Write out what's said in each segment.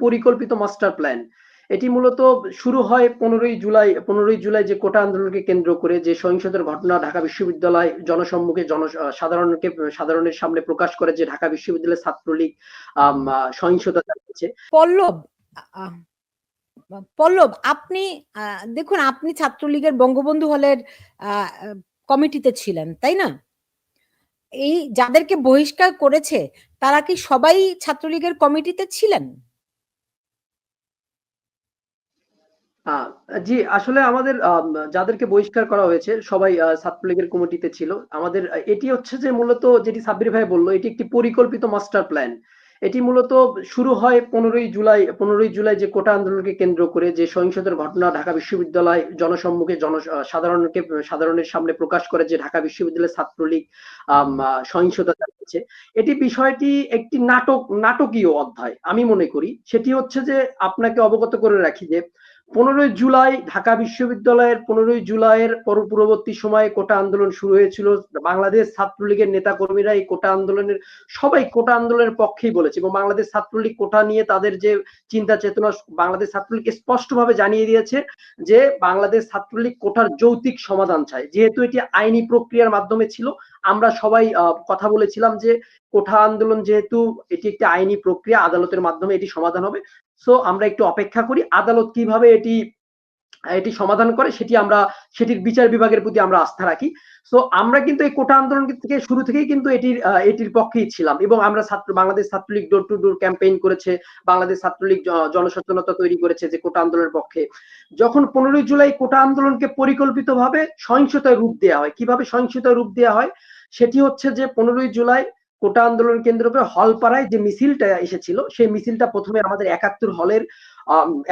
পরিকল্পিত master plan এটি মূলত শুরু হয় পনেরোই জুলাই পনেরোই জুলাই যে কোটা আন্দোলনকে কেন্দ্র করে যে সহিংসতার ঘটনা ঢাকা বিশ্ববিদ্যালয় জনসম্মুখে জন সাধারণকে সাধারণের সামনে প্রকাশ করে যে ঢাকা বিশ্ববিদ্যালয়ের ছাত্রলীগ সহিংসতা চালিয়েছে। পল্লব পল্লব, আপনি দেখুন, আপনি ছাত্রলীগের বঙ্গবন্ধু হলের কমিটিতে ছিলেন, তাই না? এই যাদেরকে বহিষ্কার করেছে, তারা কি সবাই ছাত্রলীগের কমিটিতে ছিলেন? জি, আসলে আমাদের যাদেরকে বহিষ্কার করা হয়েছে, সবাই ছাত্রলীগের কমিটিতে ছিল। আমাদের এটি হচ্ছে যে মূলত যেটি সাব্বির ভাই বলল, এটি একটি পরিকল্পিত মাস্টার প্ল্যান এটি মূলত শুরু হয় পনেরোই জুলাই পনেরোই জুলাই যে কোটা আন্দোলনকে কেন্দ্র করে যে সহিংসতার ঘটনা ঢাকা বিশ্ববিদ্যালয় জনসম্মুখে জন সাধারণকে, সাধারণের সামনে প্রকাশ করে যে ঢাকা বিশ্ববিদ্যালয়ের ছাত্রলীগ সহিংসতা চালিয়েছে। এটি বিষয়টি একটি নাটক, নাটকীয় অধ্যায়, আমি মনে করি। সেটি হচ্ছে যে আপনাকে অবগত করে রাখি যে পনেরোই জুলাই ঢাকা বিশ্ববিদ্যালয়ের পনেরোই জুলাইয়ের পূর্ববর্তী সময়ে কোটা আন্দোলন শুরু হয়েছিল। বাংলাদেশ ছাত্রলীগের নেতা কর্মীরা এই কোটা আন্দোলনের, সবাই কোটা আন্দোলনের পক্ষেই বলেছে এবং বাংলাদেশ ছাত্রলীগ কোটা নিয়ে তাদের যে চিন্তা চেতনা, বাংলাদেশ ছাত্রলীগ স্পষ্টভাবে জানিয়ে দিয়েছে যে বাংলাদেশ ছাত্রলীগ কোটার যৌতিক সমাধান চায়। যেহেতু এটি আইনি প্রক্রিয়ার মাধ্যমে ছিল, আমরা সবাই কথা বলেছিলাম যে কোঠা আন্দোলন যেহেতু এটি একটি আইনি প্রক্রিয়া, আদালতের মাধ্যমে এটি সমাধান হবে। সো আমরা একটু অপেক্ষা করি, আদালত কীভাবে এটি এটি সমাধান করে, সেটি আমরা, সেটির বিচার বিভাগের প্রতি আমরা আস্থা রাখি। সো আমরা কিন্তু এই কোটা আন্দোলন থেকে, শুরু থেকেই কিন্তু এটির এটির পক্ষেই ছিলাম এবং আমরা ছাত্র, Bangladesh Chhatra League door to door campaign করেছে, বাংলাদেশ ছাত্রলীগ জনসচেতনতা তৈরি করেছে যে কোটা আন্দোলনের পক্ষে। যখন পনেরোই জুলাই কোটা আন্দোলনকে পরিকল্পিতভাবে সহিংসতায় রূপ দেওয়া হয়, কীভাবে সহিংসতায় রূপ দেওয়া হয়, সেটি হচ্ছে যে পনেরোই জুলাই কোটা আন্দোলন কেন্দ্র করে হলপাড়ায় যে মিছিলটা এসেছিল, সেই মিছিলটা প্রথমে আমাদের একাত্তর হলের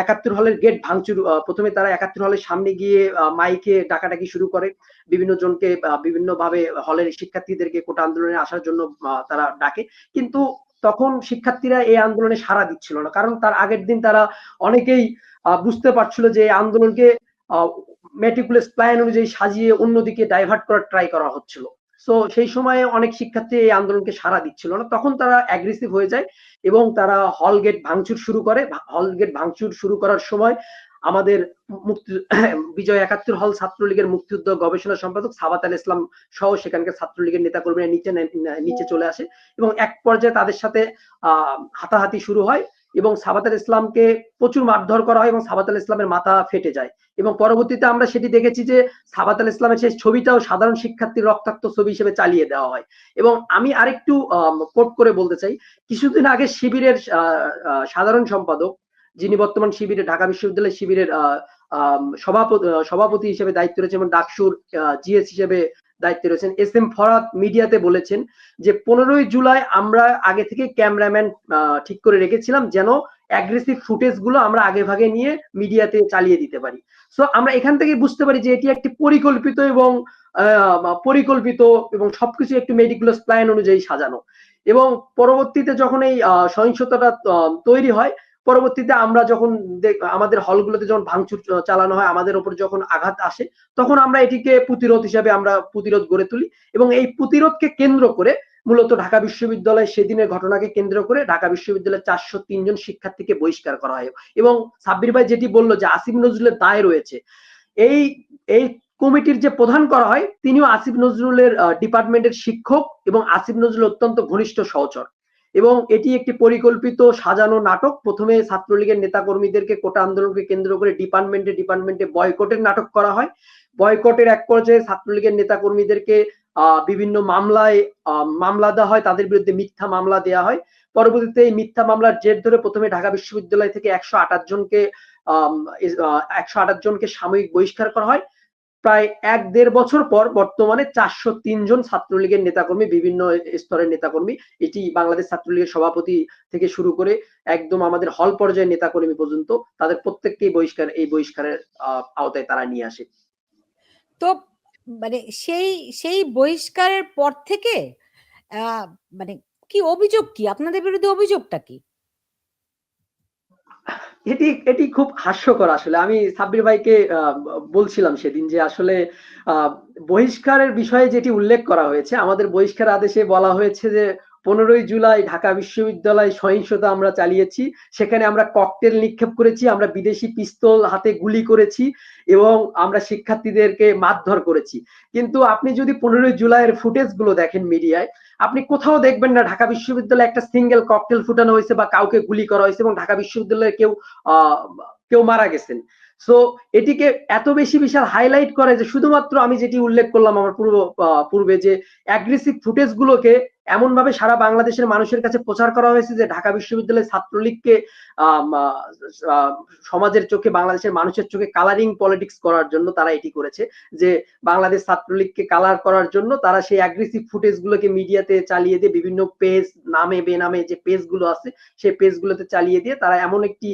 একাত্তর হলের গেট ভাঙচুর প্রথমে তারা একাত্তর হলের সামনে গিয়ে মাইকে ডাকাডাকি শুরু করে। বিভিন্ন জনকে বিভিন্ন ভাবে হলের শিক্ষার্থীদেরকে কোটা আন্দোলনে আসার জন্য তারা ডাকে। কিন্তু তখন শিক্ষার্থীরা এই আন্দোলনে সাড়া দিচ্ছিল না। কারণ তার আগের দিন তারা অনেকেই বুঝতে পারছিল যে আন্দোলনকে মেটিকুলাস প্ল্যান অনুযায়ী সাজিয়ে অন্যদিকে ডাইভার্ট করার ট্রাই করা হচ্ছিল। সো সেই সময়ে অনেক শিক্ষার্থী এই আন্দোলনকে সাড়া দিচ্ছিল না। তখন তারা অ্যাগ্রেসিভ হয়ে যায় এবং তারা হল গেট ভাঙচুর শুরু করে। হল গেট ভাঙচুর শুরু করার সময় আমাদের মুক্তি বিজয় একাত্তর হল ছাত্রলীগের মুক্তিযুদ্ধ গবেষণা সম্পাদক সাবাত আল ইসলাম সহ সেখানকার ছাত্রলীগের নেতাকর্মীরা নিচে নিচে চলে আসে এবং এক পর্যায়ে তাদের সাথে, আহ, হাতাহাতি শুরু হয়। এবং সাবাত আল ইসলামকে প্রচুর মারধর করা হয় এবং সাবাত আল ইসলামের মাথা ফেটে যায়। এবং পরবর্তীতে আমরা সেটি দেখেছি যে সাবাত আল ইসলামের সেই ছবিটাও সাধারণ শিক্ষার্থীর রক্তাক্ত ছবি হিসেবে চালিয়ে দেওয়া হয়। এবং আমি আরেকটু কোট করে বলতে চাই। কিছুদিন আগে শিবিরের সাধারণ সম্পাদক, যিনি বর্তমান শিবিরে, ঢাকা বিশ্ববিদ্যালয় শিবিরের সভাপতি সভাপতি হিসেবে দায়িত্ব রয়েছে এবং ডাকসুর জিএস হিসেবে দায়িত্বে রয়েছেন। এস এম ফরাত মিডিয়াতে বলেছেন যে, পনেরোই জুলাই আমরা আগে থেকে ক্যামেরাম্যান ঠিক করে রেখেছিলাম যেন অ্যাগ্রেসিভ ফুটেজগুলো আমরা আগে ভাগে নিয়ে মিডিয়াতে চালিয়ে দিতে পারি। সো আমরা এখান থেকে বুঝতে পারি যে, এটি একটি পরিকল্পিত এবং পরিকল্পিত এবং সবকিছু একটু মেডিকুলাস প্ল্যান অনুযায়ী সাজানো। এবং পরবর্তীতে যখন এই সহিংসতাটা তৈরি হয় পরবর্তীতে আমরা যখন আমাদের হলগুলোতে যখন ভাঙচুর চালানো হয়, আমাদের উপর যখন আঘাত আসে, তখন আমরা এটিকে প্রতিরোধ হিসাবে আমরা প্রতিরোধ গড়ে তুলি এবং এই প্রতিরোধকে কেন্দ্র করে মূলত ঢাকা বিশ্ববিদ্যালয় সেদিনের ঘটনাকে কেন্দ্র করে ঢাকা বিশ্ববিদ্যালয়ের চারশো তিনজন শিক্ষার্থীকে বহিষ্কার করা হয় এবং সাব্বির ভাই যেটি বলল যে আসিফ নজরুলের দায় রয়েছে, এই এই কমিটির যে প্রধান করা হয়, তিনিও আসিফ নজরুলের ডিপার্টমেন্টের শিক্ষক এবং আসিফ নজরুল অত্যন্ত ঘনিষ্ঠ সহচর। এবং এটি একটি পরিকল্পিত সাজানো নাটক। প্রথমে ছাত্রলীগের নেতাকর্মীদেরকে কোটা আন্দোলনকে কেন্দ্র করে ডিপার্টমেন্টে ডিপার্টমেন্টে বয়কটের নাটক করা হয়। বয়কটের এক পর্যায়ে ছাত্রলীগের নেতাকর্মীদেরকে বিভিন্ন মামলায় মামলা দেওয়া হয়। তাদের বিরুদ্ধে মিথ্যা মামলা দেওয়া হয়। পরবর্তীতে এই মিথ্যা মামলার জের ধরে প্রথমে ঢাকা বিশ্ববিদ্যালয় থেকে একশো আঠাশ জনকে একশো আঠাশ জনকে সাময়িক বহিষ্কার করা হয়। প্রায় এক দেড় বছর পর বর্তমানে চারশো জন ছাত্রলীগের নেতাকর্মী, বিভিন্ন স্তরের নেতাকর্মী, এটি বাংলাদেশ ছাত্রলীগের সভাপতি থেকে শুরু করে একদম আমাদের হল পর্যায়ের নেতাকর্মী পর্যন্ত তাদের প্রত্যেককেই বহিষ্কার, এই বহিষ্কারের আওতায় তারা নিয়ে আসে। তো মানে সেই সেই বহিষ্কারের পর থেকে মানে কি অভিযোগ কি? আপনাদের বিরুদ্ধে অভিযোগটা কি? এটি এটি খুব হাস্যকর আসলে। আমি সাব্বির ভাইকে বলছিলাম সেদিন যে আসলে বহিষ্কারের বিষয়ে যেটি উল্লেখ করা হয়েছে, আমাদের বহিষ্কার আদেশে বলা হয়েছে যে পনেরোই জুলাই ঢাকা বিশ্ববিদ্যালয় সহিংসতা আমরা চালিয়েছি। সেখানে আমরা ককটেল নিক্ষেপ করেছি, আমরা বিদেশি পিস্তল হাতে গুলি করেছি এবং আমরা শিক্ষার্থীদেরকে মারধর করেছি। কিন্তু আপনি যদি পনেরোই জুলাইয়ের ফুটেজগুলো দেখেন মিডিয়ায়, আপনি কোথাও দেখবেন না ঢাকা বিশ্ববিদ্যালয়ে একটা সিঙ্গেল ককটেল ফুটানো হয়েছে বা কাউকে গুলি করা হয়েছে এবং ঢাকা বিশ্ববিদ্যালয়ে কেউ কেউ মারা গেছেন। সো এটিকে এত বেশি বিশাল হাইলাইট করে যে শুধুমাত্র আমি যেটি উল্লেখ করলাম আমার পূর্ব পূর্বে যে অ্যাগ্রেসিভ ফুটেজ গুলোকে এমন ভাবে সারা বাংলাদেশের মানুষের কাছে প্রচার করা হয়েছে যে ঢাকা বিশ্ববিদ্যালয়ের ছাত্রলীগকে সমাজের চোখে, বাংলাদেশের মানুষের চোখে কালারিং পলিটিক্স করার জন্য তারা এটি করেছে। যে বাংলাদেশ ছাত্রলীগকে কালার করার জন্য তারা সেই অ্যাগ্রেসিভ ফুটেজ গুলোকে মিডিয়াতে চালিয়ে দিয়ে বিভিন্ন পেজ নামে, বেনামে যে পেজগুলো আছে, সেই পেজ গুলোতে চালিয়ে দিয়ে তারা এমন একটি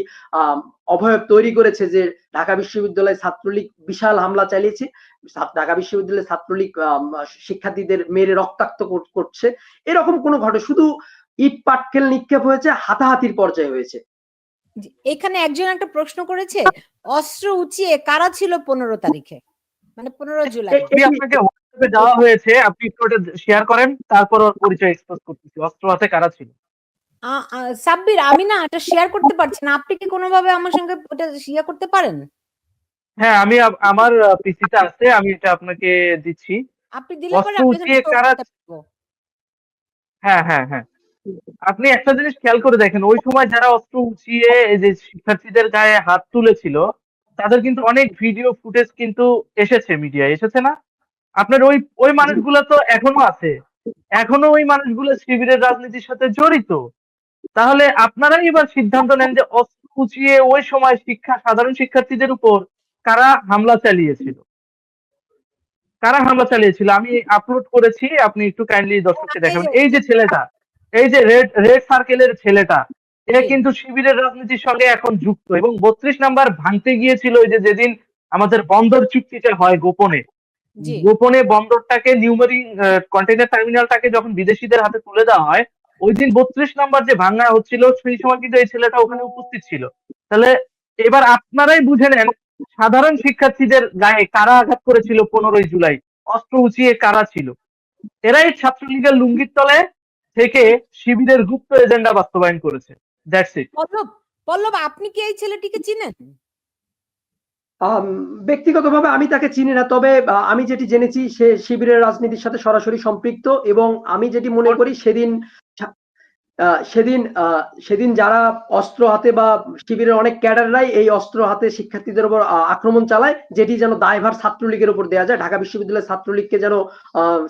অভয়ব তৈরি করেছে যে ঢাকা বিশ্ববিদ্যালয় ছাত্রলীগ বিশাল হামলা চালিয়েছে। ঢাকা বিশ্ববিদ্যালয়ের ছাত্রলীগ শিক্ষার্থীদের মেরে রক্তাক্ত করছে। এরকম কোনো ঘটে শুধু ইট পাটকেল নিক্ষেপ হয়েছে হাতাহাতির পর্যায়ে হয়েছে। এখানে একজন একটা প্রশ্ন করেছে অস্ত্র উঁচিয়ে কারা ছিল পনেরো তারিখে? মানে পনেরো জুলাই। আপনাকে হোয়াটসঅ্যাপে দেওয়া হয়েছে আপনি একটু ওটা শেয়ার করেন তারপর ওর পরিচয় এক্সপোজ করতেছি অস্ত্র হাতে কারা ছিল? সাব্বির আমি না এটা শেয়ার করতে পারছি না আপনি কি কোনোভাবে আমার সঙ্গে ওটা শেয়ার করতে পারেন? হ্যাঁ আমি আমার পিসিতে আছে আমি এটা আপনাকে দিচ্ছি। আপনি দিলে পরে অস্ত্র আমি এখানে কারা- করতে পারব। হ্যাঁ হ্যাঁ হ্যাঁ। আপনি একটা জিনিস খেয়াল করে দেখেন ওই সময় যারা অস্ত্র উঁচিয়ে এই যে শিক্ষার্থীদের গায়ে হাত তুলেছিল তাদের কিন্তু অনেক ভিডিও ফুটেজ কিন্তু এসেছে মিডিয়ায় এসেছে না? আপনার ওই ওই মানুষগুলো তো এখনও আছে। এখনও ওই মানুষগুলো শিবিরের রাজনীতির সাথে জড়িত। তাহলে আপনারাই এবার সিদ্ধান্ত নেন যে অস্ত্র উঁচিয়ে ওই সময় শিক্ষা সাধারণ শিক্ষার্থীদের উপর কারা হামলা চালিয়েছিল? কারা হামলা চালিয়েছিল? আমি আপলোড করেছি আপনি একটু কাইন্ডলি দর্শককে দেখাবেন। এই যে ছেলেটা এই যে রেড রেড সার্কেলের ছেলেটা এ কিন্তু শিবিরের রাজনীতির সঙ্গে এখন যুক্ত এবং বত্রিশ নাম্বার ভাঙতে গিয়েছিল ওই যে যেদিন আমাদের বন্দর চুক্তিটা হয় গোপনে। গোপনে বন্দরটাকে নিউমারিং কন্টেইনার টার্মিনালটাকে যখন বিদেশিদের হাতে তুলে দেওয়া হয় ওই দিন বত্রিশ নাম্বার যে ভাঙা হচ্ছিল সেই সময় কিন্তু এই ছেলেটা ওখানে উপস্থিত ছিল। তাহলে এবার আপনারাই বুঝে নেন সাধারণ শিক্ষার্থীদের গায়ে কারা আঘাত করেছিল পনেরোই জুলাই? অস্ত্র উঁচিয়ে কারা ছিল? এরাই ছাত্রলীগের লুঙ্গির তলে থেকে শিবিরের গুপ্ত এজেন্ডা বাস্তবায়ন করেছে। দ্যাটস ইট পল্লব পল্লব আপনি কি এই ছেলেটিকে চিনেন? আম, ব্যক্তিগতভাবে আমি তাকে চিনি না তবে আমি যেটি জেনেছি সে শিবিরের রাজনীতির সাথে সরাসরি সম্পৃক্ত এবং আমি যেটি মনে করি সেদিন সেদিন সেদিন যারা অস্ত্র হাতে বা শিবিরের অনেক ক্যাডাররাই এই অস্ত্র হাতে শিক্ষার্থীদের উপর আক্রমণ চালায় যেটি যেন দায়ভার ছাত্রলীগের উপর দেওয়া যায় ঢাকা বিশ্ববিদ্যালয়ের ছাত্রলীগকে যেন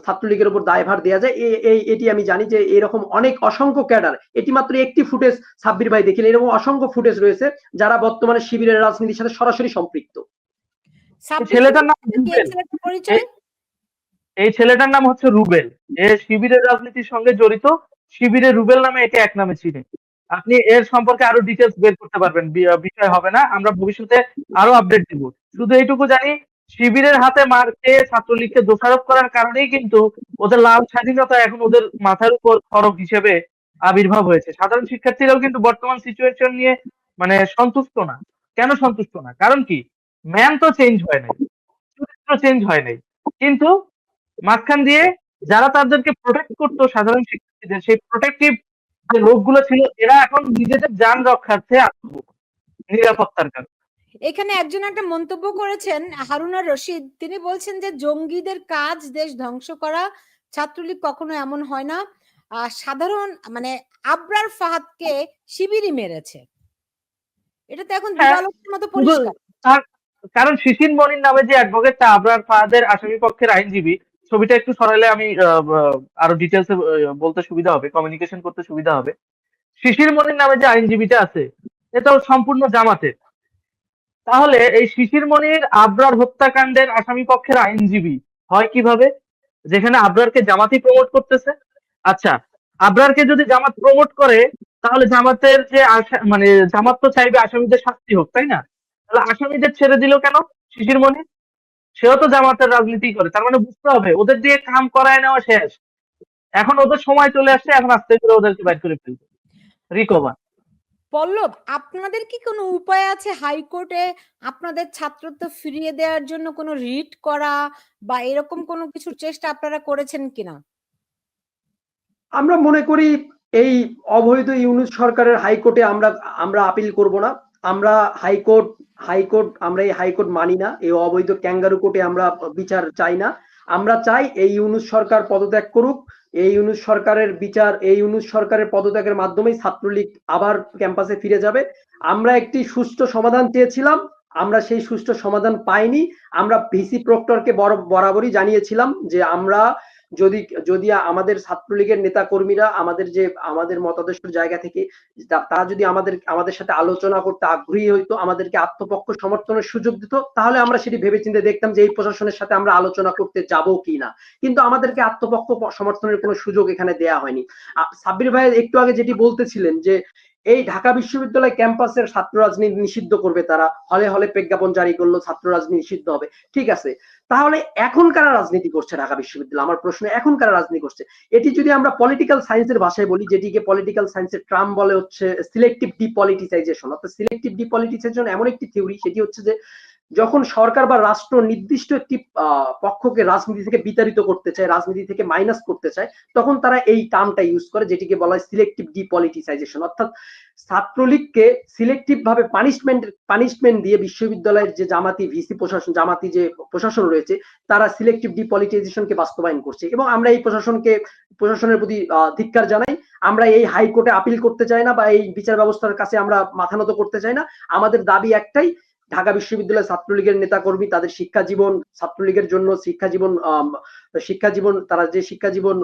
ছাত্রলীগের উপর দায়ভার দেওয়া যায় এই এটি আমি জানি যে এরকম অনেক অসংখ্য ক্যাডার এটি মাত্র একটি ফুটেজ সাব্বির ভাই দেখিলেন এরকম অসংখ্য ফুটেজ রয়েছে যারা বর্তমানে শিবিরের রাজনীতির সাথে সরাসরি সম্পৃক্ত। ছেলেটার নাম এই ছেলেটার এই ছেলেটার নাম হচ্ছে রুবেল। এ শিবিরের রাজনীতির সঙ্গে জড়িত। শিবিরের রুবেল নামে একে এক নামে চিনে। আপনি এর সম্পর্কে আরও ডিটেলস বের করতে পারবেন বিষয় হবে না, আমরা ভবিষ্যতে আরও আপডেট দিব। শুধু এইটুকু জানি, শিবিরের হাতে মার খেয়ে ছাত্রলীগকে দোষারোপ করার কারণেই কিন্তু ওদের লাল স্বাধীনতা এখন ওদের মাথার উপর খরক হিসেবে আবির্ভাব হয়েছে। সাধারণ শিক্ষার্থীরাও কিন্তু বর্তমান সিচুয়েশন নিয়ে মানে সন্তুষ্ট না। কেন সন্তুষ্ট না? কারণ কি? ম্যান তো চেঞ্জ হয় নাই, চরিত্র চেঞ্জ হয় নাই। কিন্তু মাঝখান দিয়ে যারা তাদেরকে প্রোটেক্ট করতো সাধারণ শিক্ষার্থীদের সেই প্রোটেক্টিভ যে লোকগুলো ছিল এরা এখন নিজেদের যান রক্ষার্থে নিরাপত্তার কারণে। এখানে একজন একটা মন্তব্য করেছেন হারুনা রশিদ। তিনি বলছেন যে জঙ্গিদের কাজ দেশ ধ্বংস করা ছাত্রলীগ কখনো এমন হয় না। সাধারণ মানে আবরার ফাহাদকে শিবিরই মেরেছে। এটা তো এখন হ্যাঁ, দিবালোকের মতো পরিষ্কার। কারণ শিশির মনির নামে যে অ্যাডভোকেটটা আবরার ফাহাদের আসামি পক্ষের আইনজীবী ছবিটা একটু সরালে আমি আরও ডিটেলসে বলতে সুবিধা হবে কমিউনিকেশন করতে সুবিধা হবে। শিশির মনির নামে যে আইনজীবীটা আছে, এটাও সম্পূর্ণ জামাতের। তাহলে এই শিশির মনির আবরার হত্যাকাণ্ডের আসামি পক্ষের আইনজীবী হয় কীভাবে? যেখানে আবরারকে জামাতি প্রমোট করতেছে। আচ্ছা আবরারকে যদি জামাত প্রমোট করে, তাহলে জামাতের যে মানে জামাত তো চাইবে আসামিদের শাস্তি হোক, তাই না? তাহলে আসামিদের ছেড়ে দিল কেন শিশির মনির? সেও তো জামাতের রাজনীতি করে তার মানে বুঝতে হবে ওদের দিয়ে কাম করায় নেওয়া শেষ। এখন ওদের সময় চলে আসছে এখন আস্তে করে ওদেরকে বাইর করে ফেলবে। রিকভার পল্লব আপনাদের কি কোনো উপায় আছে হাইকোর্টে আপনাদের ছাত্রত্ব ফিরিয়ে দেওয়ার জন্য কোনো রিট করা বা এরকম কোনো কিছুর চেষ্টা আপনারা করেছেন কিনা? আমরা মনে করি এই অবৈধ ইউনুস সরকারের হাইকোর্টে আমরা আমরা আপিল করব না। আমরা হাইকোর্ট হাইকোর্ট আমরা এই হাইকোর্ট মানি না। এই অবৈধ ক্যাঙ্গারু কোর্টে আমরা বিচার চাই না। আমরা চাই এই ইউনুস সরকার পদত্যাগ করুক। এই ইউনুস সরকারের বিচার, এই ইউনুস সরকারের পদত্যাগের মাধ্যমেই ছাত্রলীগ আবার ক্যাম্পাসে ফিরে যাবে। আমরা একটি সুষ্ঠু সমাধান চেয়েছিলাম। আমরা সেই সুষ্ঠু সমাধান পাইনি। আমরা ভিসি প্রক্টরকে বরাবরই জানিয়েছিলাম যে আমরা যদি যদি আমাদের ছাত্রলীগের নেতা কর্মীরা আমাদের যে, আমাদের মতাদর্শের জায়গা থেকে তারা যদি আমাদের আমাদের সাথে আলোচনা করতে আগ্রহী হইতো, আমাদেরকে আত্মপক্ষ সমর্থনের সুযোগ দিত, তাহলে আমরা সেটি ভেবেচিন্তে দেখতাম যে এই প্রশাসনের সাথে আমরা আলোচনা করতে যাব কি না কিন্তু আমাদেরকে আত্মপক্ষ সমর্থনের কোনো সুযোগ এখানে দেয়া হয়নি। সাব্বির ভাই একটু আগে যেটি বলতেছিলেন যে এই ঢাকা বিশ্ববিদ্যালয় ক্যাম্পাসের ছাত্র রাজনীতি নিষিদ্ধ করবে তারা। হলে হলে প্রজ্ঞাপন জারি করল, ছাত্র রাজনীতি নিষিদ্ধ হবে। ঠিক আছে। তাহলে এখন কারা রাজনীতি করছে ঢাকা বিশ্ববিদ্যালয়? আমার প্রশ্ন, এখন কারা রাজনীতি করছে? এটি যদি আমরা পলিটিক্যাল সায়েন্সের ভাষায় বলি, যেটিকে পলিটিক্যাল সায়েন্সের ট্রাম বলে হচ্ছে সিলেক্টিভ ডিপলিটিসাইজেশন অর্থাৎ সিলেক্টিভ ডিপলিটিসাইজেশন এমন একটি থিওরি সেটি হচ্ছে যে যখন সরকার বা রাষ্ট্র নির্দিষ্ট একটি পক্ষকে রাজনীতি থেকে বিতাড়িত করতে চায়, রাজনীতি থেকে মাইনাস করতে চায়, তখন তারা এই টার্মটা ইউজ করে, যেটিকে বলা হয় সিলেক্টিভ ডিপলিটিসাইজেশন অর্থাৎ ছাত্রলীগকে সিলেক্টিভ ভাবে পানিশমেন্ট পানিশমেন্ট দিয়ে বিশ্ববিদ্যালয়ের যে জামাতি ভিসি প্রশাসন, জামাতি যে প্রশাসন রয়েছে, তারা সিলেক্টিভ ডিপলিটাইজেশনকে বাস্তবায়ন করছে। এবং আমরা এই প্রশাসনকে, প্রশাসনের প্রতি ধিক্কার জানাই। আমরা এই হাইকোর্টে আপিল করতে চাই না বা এই বিচার ব্যবস্থার কাছে আমরা মাথা নত করতে চাই না। আমাদের দাবি একটাই ঢাকা বিশ্ববিদ্যালয় ছাত্রলীগের নেতা কর্মী তাদের শিক্ষা জীবন, ছাত্রলীগের জন্য শিক্ষা জীবন শিক্ষা জীবন, তারা যে শিক্ষা জীবন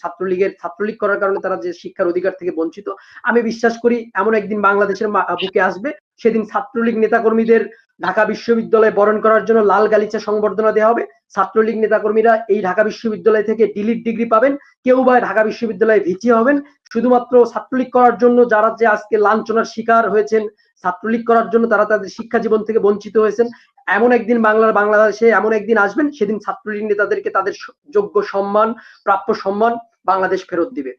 ছাত্রলীগের, ছাত্রলীগ করার কারণে তারা যে শিক্ষার অধিকার থেকে বঞ্চিত। আমি বিশ্বাস করি এমন একদিন বাংলাদেশের বুকে আসবে। সেদিন ছাত্রলীগ নেতা কর্মীদের ঢাকা বিশ্ববিদ্যালয়ে বরণ করার জন্য লাল গালিচা সংবর্ধনা দেওয়া হবে। ছাত্রলীগ নেতাকর্মীরা এই ঢাকা বিশ্ববিদ্যালয় থেকে ডিলিট ডিগ্রি পাবেন। কেউ বা ঢাকা বিশ্ববিদ্যালয়ে ভিচি হবেন। শুধুমাত্র ছাত্রলীগ করার জন্য যারা যে আজকে লাঞ্ছনার শিকার হয়েছেন ছাত্রলীগ করার জন্য তারা তাদের শিক্ষা জীবন থেকে বঞ্চিত হয়েছেন। এমন একদিন বাংলার বাংলাদেশে এমন একদিন আসবেন, সেদিন ছাত্রলীগ নেতাদেরকে তাদের যোগ্য সম্মান, প্রাপ্য সম্মান বাংলাদেশ ফেরত দিবে।